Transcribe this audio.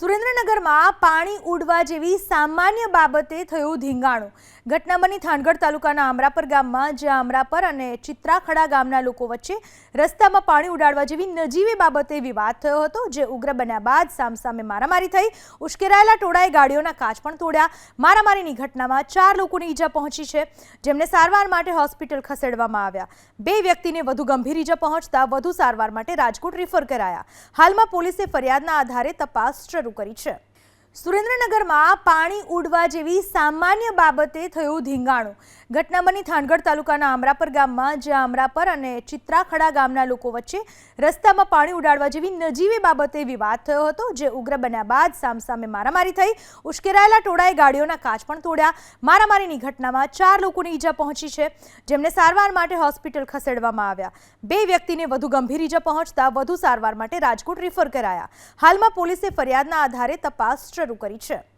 それ સુરેન્દ્રનગરમાં પાણી ઉડવા જેવી સામાન્ય બાબતે થયું ધીંગાણું. ઘટના બની થાનગઢ તાલુકાના આમરાપર ગામમાં, જ્યાં આમરાપર અને ચિત્રાખડા ગામના લોકો વચ્ચે રસ્તામાં પાણી ઉડાડવા જેવી નજીવી બાબતે વિવાદ થયો હતો, જે ઉગ્ર બન્યા બાદ સામસામે મારામારી થઈ, ઉશ્કેરાયેલા ટોળાએ ગાડીઓના કાચ પણ તોડ્યા. મારામારીની ઘટનામાં ચાર લોકોની ઈજા પહોંચી છે, જેમને સારવાર માટે હોસ્પિટલ ખસેડવામાં આવ્યા. બે વ્યક્તિને વધુ ગંભીર ઈજા પહોંચતા વધુ સારવાર માટે રાજકોટ રિફર કરાયા. હાલમાં પોલીસે ફરિયાદના આધારે તપાસ શરૂ કરી છે. સુરેન્દ્રનગરમાં પાણી ઉડવા જેવી સામાન્ય બાબતે થયું ધીંગાણું. ઘટના બની થાનગઢ તાલુકાના આમરાપર ગામમાં, જ્યાં આમરાપર અને ચિત્રાખડા ગામના લોકો વચ્ચે રસ્તામાં પાણી ઉડાડવા જેવી નજીવી બાબતે વિવાદ થયો હતો, જે ઉગ્ર બન્યા બાદ સામસામે મારામારી થઈ, ઉશ્કેરાયેલા ટોળાએ ગાડીઓના કાચ પણ તોડ્યા. મારામારીની ઘટનામાં ચાર લોકોની ઈજા પહોંચી છે, જેમને સારવાર માટે હોસ્પિટલ ખસેડવામાં આવ્યા. બે વ્યક્તિને વધુ ગંભીર ઈજા પહોંચતા વધુ સારવાર માટે રાજકોટ રિફર કરાયા. હાલમાં પોલીસે ફરિયાદના આધારે તપાસ શરૂ કરી છે.